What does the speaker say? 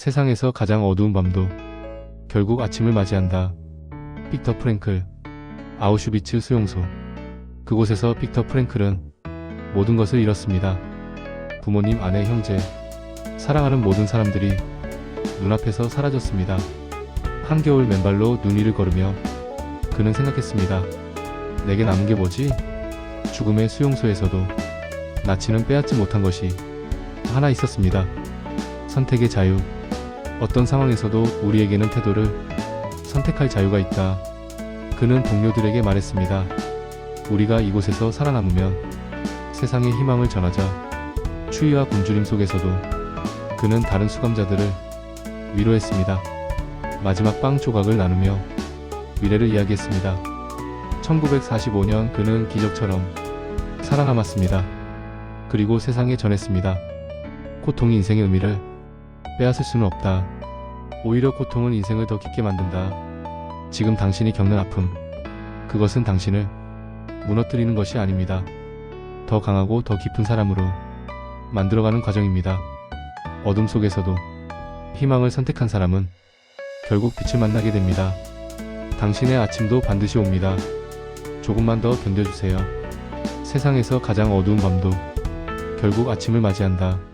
세상에서 가장 어두운 밤도 결국 아침을 맞이한다. 빅터 프랭클 아우슈비츠 수용소 그곳에서 빅터 프랭클은 모든 것을 잃었습니다. 부모님, 아내, 형제, 사랑하는 모든 사람들이 눈앞에서 사라졌습니다. 한겨울 맨발로 눈 위를 걸으며 그는 생각했습니다. 내게 남은 게 뭐지? 죽음의 수용소에서도 나치는 빼앗지 못한 것이 하나 있었습니다. 선택의 자유. 어떤 상황에서도 우리에게는 태도를 선택할 자유가 있다. 그는 동료들에게 말했습니다. 우리가 이곳에서 살아남으면 세상에 희망을 전하자. 추위와 굶주림 속에서도 그는 다른 수감자들을 위로했습니다. 마지막 빵 조각을 나누며 미래를 이야기했습니다. 1945년 그는 기적처럼 살아남았습니다. 그리고 세상에 전했습니다. 고통이 인생의 의미를 빼앗을 수는 없다. 오히려 고통은 인생을 더 깊게 만든다. 지금 당신이 겪는 아픔, 그것은 당신을 무너뜨리는 것이 아닙니다. 더 강하고 더 깊은 사람으로 만들어가는 과정입니다. 어둠 속에서도 희망을 선택한 사람은 결국 빛을 만나게 됩니다. 당신의 아침도 반드시 옵니다. 조금만 더 견뎌주세요. 세상에서 가장 어두운 밤도 결국 아침을 맞이한다.